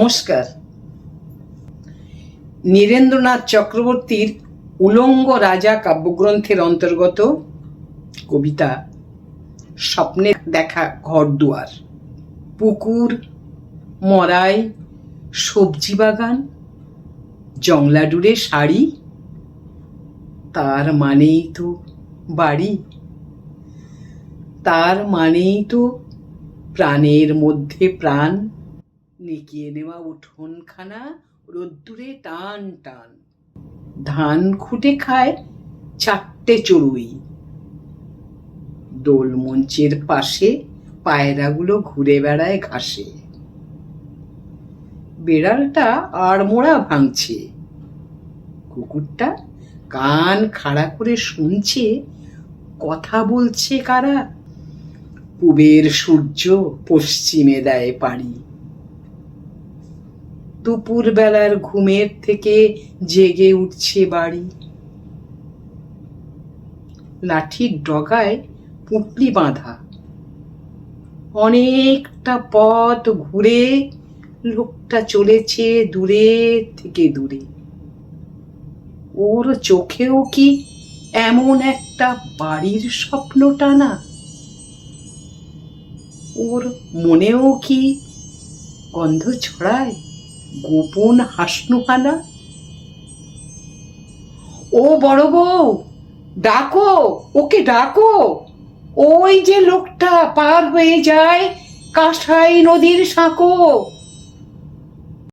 নমস্কার। নীরেন্দ্রনাথ চক্রবর্তীর উলঙ্গ রাজা কাব্যগ্রন্থের অন্তর্গত কবিতা স্বপ্নে দেখা ঘর দুয়ার, পুকুর, মরাই, সবজি বাগান, জংলাডুরে শাড়ি, তার মানেই তো বাড়ি, তার মানেই তো প্রাণের মধ্যে প্রাণ। নিকিয়ে নেওয়া উঠোনখানা রোদ্দুরে টান টান ধান খুঁটে খায় চারটে চড়ুই। দোল মঞ্চের পাশে পায়রাগুলো ঘুরে বেড়ায় ঘাসে। বেড়ালটা আড়মোড়া ভাঙছে। কুকুরটা কান খাড়া করে শুনছে, কথা বলছে কারা? পূবের সূর্য পশ্চিমে দেয় পাড়ি। দুপুর বেলার ঘুমের থেকে জেগে উঠছে বাড়ি। লাঠির ডগায় পুঁটলি বাঁধা। অনেকটা পথ ঘুরে লোকটা চলেছে দূরে থেকে দূরে। ওর চোখেও কি এমন একটা বাড়ির স্বপ্ন টানা? ওর মনেও কি গন্ধ ছড়ায়? গোপন হাসনুহানা ও বড় বউ, ডাকো, ওকে ডাকো। ওই যে লোকটা পার হয়ে যায় কাঁসাই নদীর সাঁকো।